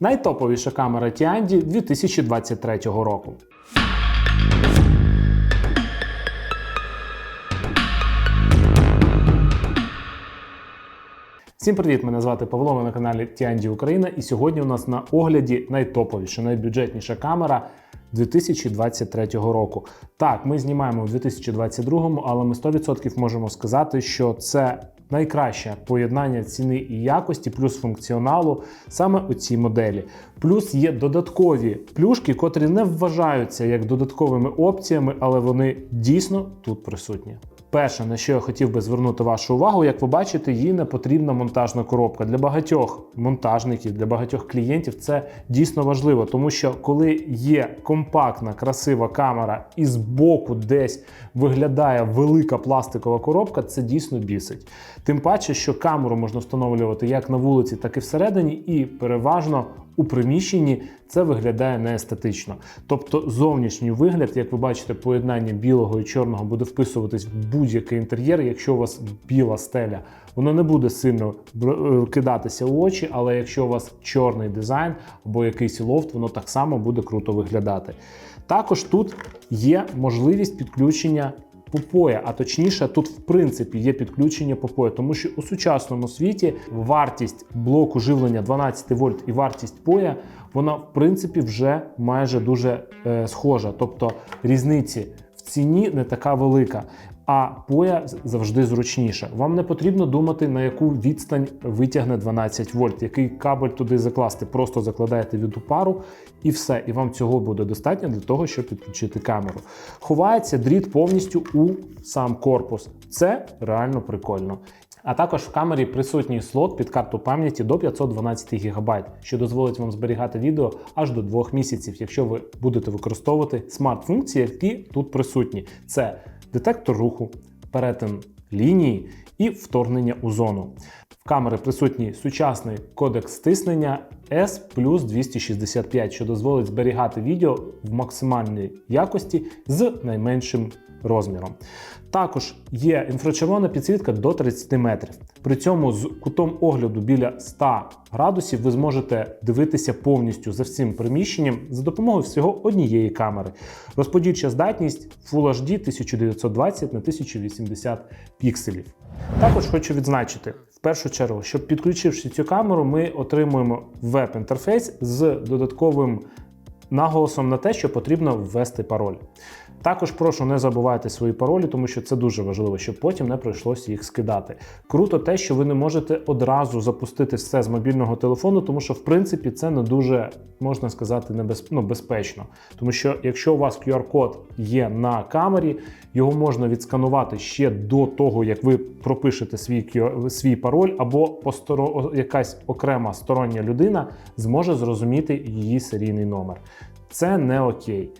Найтоповіша камера Tiandi 2023 року. Всім привіт! Мене звати Павло. Ми на каналі Tiandi Україна. І сьогодні у нас на огляді найтоповіша, найбюджетніша камера 2023 року. Так, ми знімаємо у 2022, але ми 100% можемо сказати, що це найкраще поєднання ціни і якості, плюс функціоналу саме у цій моделі. Плюс є додаткові плюшки, котрі не вважаються як додатковими опціями, але вони дійсно тут присутні. Перше, на що я хотів би звернути вашу увагу, як ви бачите, їй не потрібна монтажна коробка. Для багатьох монтажників, для багатьох клієнтів це дійсно важливо, тому що коли є компактна, красива камера і збоку десь виглядає велика пластикова коробка, це дійсно бісить. Тим паче, що камеру можна встановлювати як на вулиці, так і всередині, і переважно у приміщенні це виглядає неестетично. Тобто зовнішній вигляд, як ви бачите, поєднання білого і чорного буде вписуватись в будь-який інтер'єр, якщо у вас біла стеля. Воно не буде сильно е, кидатися у очі, але якщо у вас чорний дизайн або якийсь лофт, воно так само буде круто виглядати. Також тут є можливість підключення попоя, а точніше, тут в принципі є підключення попоя, тому що у сучасному світі вартість блоку живлення 12 вольт і вартість поя, вона в принципі вже майже дуже е, схожа. Тобто різниці в ціні не така велика. А поя завжди зручніше. Вам не потрібно думати, на яку відстань витягне 12 вольт, який кабель туди закласти. Просто закладаєте від пару і все. І вам цього буде достатньо для того, щоб підключити камеру. Ховається дріт повністю у сам корпус. Це реально прикольно. А також в камері присутній слот під карту пам'яті до 512 ГБ, що дозволить вам зберігати відео аж до 2 місяців, якщо ви будете використовувати смарт-функції, які тут присутні. Це детектор руху, перетин лінії і вторгнення у зону. В камери присутній сучасний кодекс стиснення S плюс 265, що дозволить зберігати відео в максимальній якості з найменшим розміром. Також є інфрачервона підсвітка до 30 метрів. При цьому з кутом огляду біля 100 градусів ви зможете дивитися повністю за всім приміщенням за допомогою всього однієї камери. Розподільча здатність Full HD 1920 на 1080 пікселів. Також хочу відзначити, першу чергу, щоб підключивши цю камеру, ми отримуємо веб-інтерфейс з додатковим наголосом на те, що потрібно ввести пароль. Також прошу не забувайте свої паролі, тому що це дуже важливо, щоб потім не прийшлося їх скидати. Круто те, що ви не можете одразу запустити все з мобільного телефону, тому що в принципі це не дуже можна сказати небез... ну, безпечно. Тому що якщо у вас QR-код є на камері, його можна відсканувати ще до того, як ви пропишете свій свій пароль, або посторо... якась окрема стороння людина зможе зрозуміти її серійний номер. Це не окей.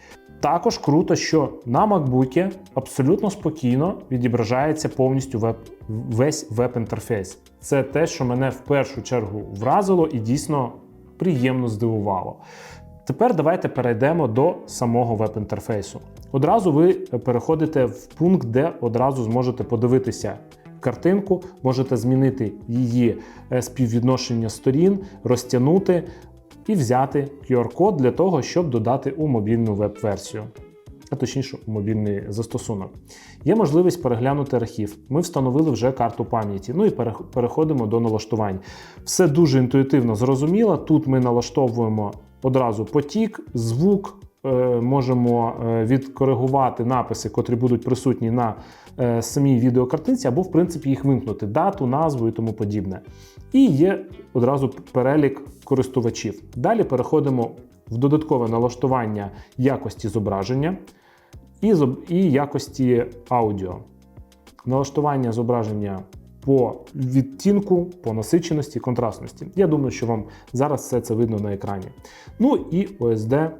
Також круто, що на MacBook абсолютно спокійно відображається повністю веб, весь веб-інтерфейс. Це те, що мене в першу чергу вразило і дійсно приємно здивувало. Тепер давайте перейдемо до самого веб-інтерфейсу. Одразу ви переходите в пункт, де одразу зможете подивитися картинку, можете змінити її е, співвідношення сторін, розтягнути і взяти QR-код для того, щоб додати у мобільну веб-версію, а точніше у мобільний застосунок. Є можливість переглянути архів. Ми встановили вже карту пам'яті. Ну і переходимо до налаштувань. Все дуже інтуїтивно зрозуміло. Тут ми налаштовуємо одразу потік, звук. е, Можемо е, відкоригувати написи, котрі будуть присутні на е, самій відеокартинці, або, в принципі, їх вимкнути, дату, назву і тому подібне. І є одразу перелік користувачів. Далі переходимо в додаткове налаштування якості зображення і, і якості аудіо. Налаштування зображення по відтінку, по насиченості, контрастності. Я думаю, що вам зараз все це видно на екрані. Ну і OSD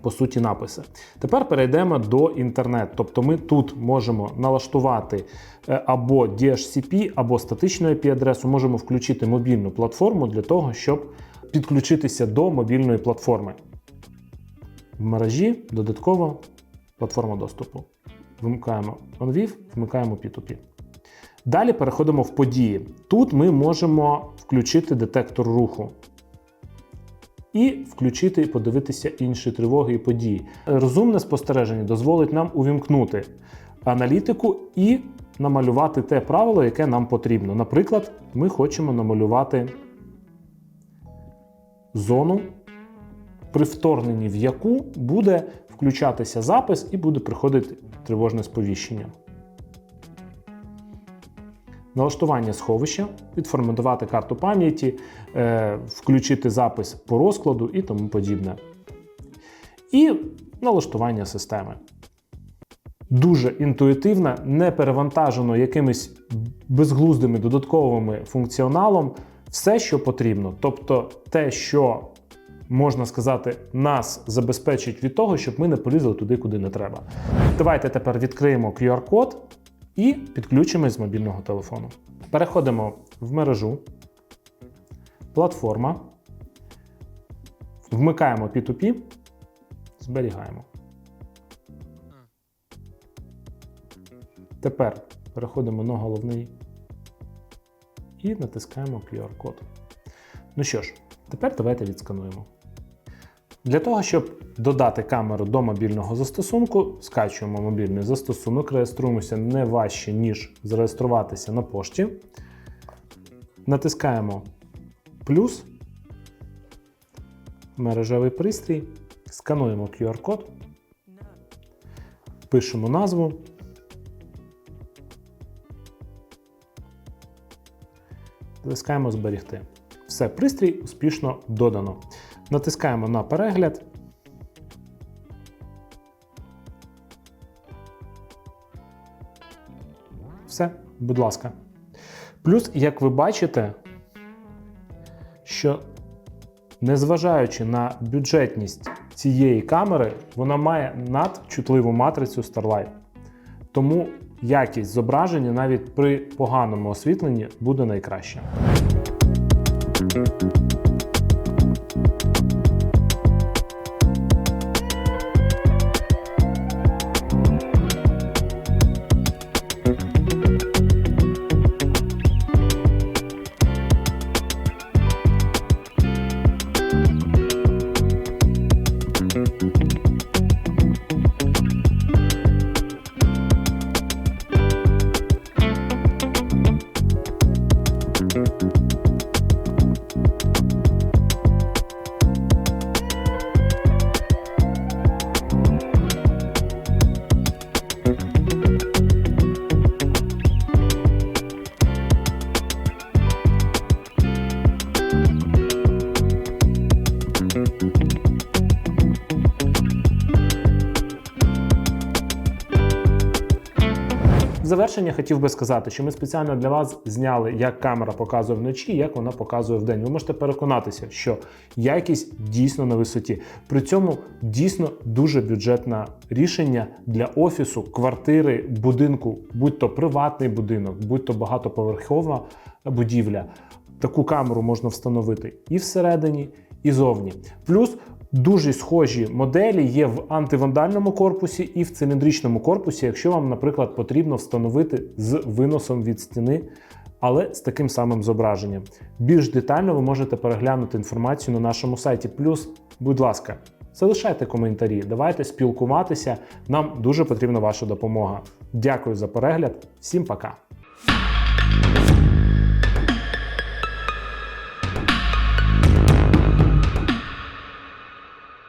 по суті написи. Тепер перейдемо до інтернет. Тобто ми тут можемо налаштувати е, або DHCP, або статичну IP-адресу, можемо включити мобільну платформу для того, щоб підключитися до мобільної платформи. В мережі додатково платформа доступу. Вимикаємо OnVIV, вмикаємо P2P. Далі переходимо в події. Тут ми можемо включити детектор руху. І включити подивитися інші тривоги і події. Розумне спостереження дозволить нам увімкнути аналітику і намалювати те правило, яке нам потрібно. Наприклад, ми хочемо намалювати зону, при вторгненні в яку буде включатися запис і буде приходити тривожне сповіщення. Налаштування сховища, відформатувати карту пам'яті, е, включити запис по розкладу і тому подібне. І налаштування системи. Дуже інтуїтивно, не перевантажено якимись безглуздими додатковими функціоналом, все, що потрібно. Тобто те, що можна сказати, нас забезпечить від того, щоб ми не полізли туди, куди не треба. Давайте тепер відкриємо QR-код і підключимось з мобільного телефону. Переходимо в мережу, платформа, вмикаємо P2P, зберігаємо. Тепер переходимо на головний і натискаємо QR-код. Ну що ж, тепер давайте відскануємо. Для того, щоб додати камеру до мобільного застосунку, скачуємо мобільний застосунок, реєструємося не важче, ніж зареєструватися на пошті. Натискаємо плюс, мережевий пристрій, скануємо QR-код, пишемо назву. Натискаємо зберігти. Все, пристрій успішно додано. Натискаємо на перегляд. Все, будь ласка. Плюс, як ви бачите, що незважаючи на бюджетність цієї камери, вона має надчутливу матрицю Starlight. Тому якість зображення навіть при поганому освітленні буде найкраща. Завершення хотів би сказати, що ми спеціально для вас зняли, як камера показує вночі, як вона показує вдень. Ви можете переконатися, що якість дійсно на висоті. При цьому дійсно дуже бюджетне рішення для офісу, квартири, будинку, будь то приватний будинок, будь то багатоповерхова будівля. Таку камеру можна встановити і всередині, і зовні. Плюс Дуже схожі моделі є в антивандальному корпусі і в циліндричному корпусі, якщо вам, наприклад, потрібно встановити з виносом від стіни, але з таким самим зображенням. Більш детально ви можете переглянути інформацію на нашому сайті. Плюс, будь ласка, залишайте коментарі, давайте спілкуватися. Нам дуже потрібна ваша допомога. Дякую за перегляд, всім пока!